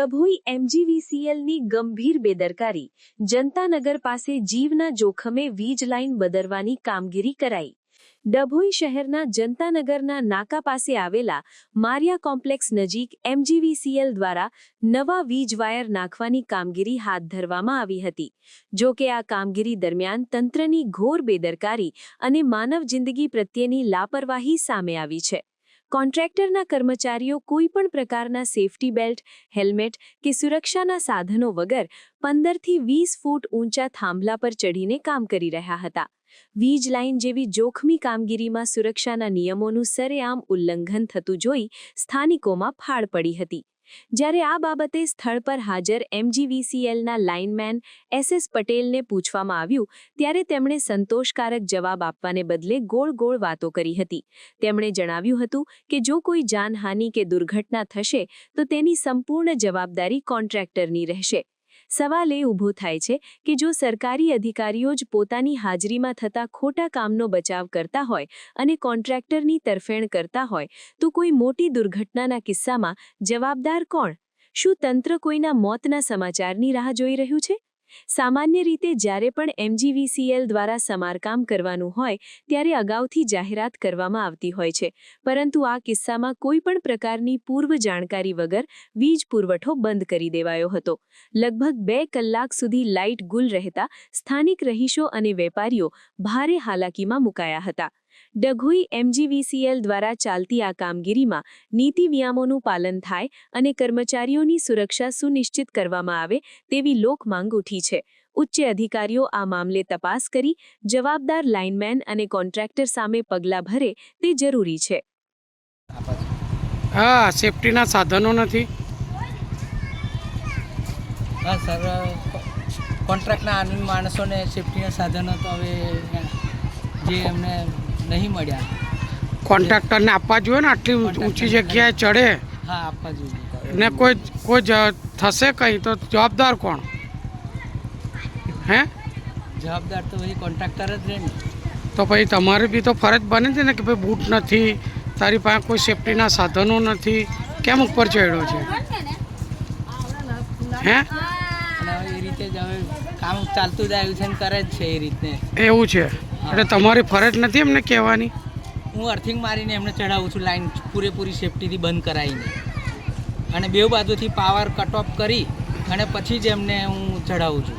ડભોઈ એમજીવીસીએલની ગંભીર બેદરકારી. જનતાનગર પાસે જીવના જોખમે વીજ લાઇન બદરવાની કામગીરી કરાઈ. ડભોઈ શહેરના જનતાનગરના નાકા પાસે આવેલા મારિયા કોમ્પ્લેક્સ નજીક એમજીવીસીએલ દ્વારા નવા વીજ વાયર નાખવાની કામગીરી હાથ ધરવામાં આવી હતી. જો કે આ કામગીરી દરમિયાન તંત્રની ઘોર બેદરકારી અને માનવ જિંદગી પ્રત્યેની લાપરવાહી સામે આવી છે. કોન્ટ્રાક્ટરના કર્મચારીઓ કોઈપણ પ્રકારના સેફટી બેલ્ટ, હેલ્મેટ કે સુરક્ષાના સાધનો વગર પંદરથી વીસ ફૂટ ઊંચા થાંભલા પર ચઢીને કામ કરી રહ્યા હતા. વીજ લાઇન જેવી જોખમી કામગીરીમાં સુરક્ષાના નિયમોનું સરેઆમ ઉલ્લંઘન થતું જોઈ સ્થાનિકોમાં ફાળ પડી હતી. જ્યારે આ બાબતે સ્થળ પર હાજર એમજીવીસીએલના લાઇનમેન એસ એસ પટેલને પૂછવામાં આવ્યું, ત્યારે તેમણે સંતોષકારક જવાબ આપવાને બદલે ગોળ ગોળ વાતો કરી હતી. તેમણે જણાવ્યું હતું કે જો કોઈ જાનહાનિ કે દુર્ઘટના થશે, તો તેની સંપૂર્ણ જવાબદારી કોન્ટ્રાક્ટરની રહેશે. સવાલ એ ઊભો થાય છે કે જો સરકારી અધિકારીઓ જ પોતાની હાજરીમાં થતા ખોટા કામનો બચાવ કરતા હોય અને કોન્ટ્રાક્ટરની તરફેણ કરતા હોય, તો કોઈ મોટી દુર્ઘટનાના કિસ્સામાં જવાબદાર કોણ? શું તંત્ર કોઈના મોતના સમાચારની રાહ જોઈ રહ્યું છે? સામાન્ય રીતે જ્યારે પણ એમજીવીસીએલ દ્વારા સમારકામ કરવાનું હોય, ત્યારે અગાઉથી જાહેરાત કરવામાં આવતી હોય છે. પરંતુ આ કિસ્સામાં કોઈપણ પ્રકારની પૂર્વ જાણકારી વગર વીજ પુરવઠો બંધ કરી દેવાયો હતો. લગભગ બે કલાક સુધી લાઇટ ગુલ રહેતા સ્થાનિક રહીશો અને વેપારીઓ ભારે હાલાકીમાં મુકાયા હતા. ડઘોઈ એમજીવીસીએલ દ્વારા ચાલતી આ કામગીરીમાં નીતિ નિયમોનું પાલન થાય અને કર્મચારીઓની સુરક્ષા સુનિશ્ચિત કરવામાં આવે તેવી લોક માંગ ઉઠી છે. ઉચ્ચ અધિકારીઓ આ મામલે તપાસ કરી જવાબદાર લાઇનમેન અને કોન્ટ્રાક્ટર સામે પગલાં ભરે તે જરૂરી છે. હા સેફટીના સાધનો નથી. હા સર કોન્ટ્રાક્ટના આનંદ માણસોને સેફટીના સાધનો તો હવે જે એમને નહીં મળ્યા. કોન્ટ્રાક્ટરને આપવા જોઈએ ને? આટલી ઊંચી જગ્યાએ ચડે. હા આપવા જોઈએ. ને કોઈ કોઈ જ થશે કંઈ તો જવાબદાર કોણ? હે? જવાબદાર તો પછી કોન્ટ્રાક્ટર જ રહે ને. તો પછી તમારે બી તો ફરજ બને છે ને કે ભાઈ બૂટ નથી તારી પાસે કોઈ સેફટીના સાધનો નથી. કેમ ઉપર ચડ્યો છે? હે. અને હવે એ રીતે જ હવે કામ ચાલતું જ આવ્યું છે ને કરે જ છે એ રીતે એવું છે? એટલે તમારી ફરજ નથી એમને કહેવાની? હું અર્થિંગ મારીને એમને ચડાવું છું લાઈન પૂરેપૂરી સેફટીથી બંધ કરાવીને. અને બે બાજુથી પાવર કટ ઓફ કરી અને પછી જ એમને હું ચડાવું છું.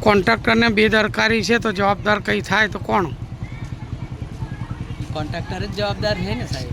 કોન્ટ્રાક્ટરને બેદરકારી છે તો જવાબદાર કંઈ થાય તો કોણ? કોન્ટ્રાક્ટર જ જવાબદાર છે ને સાહેબ?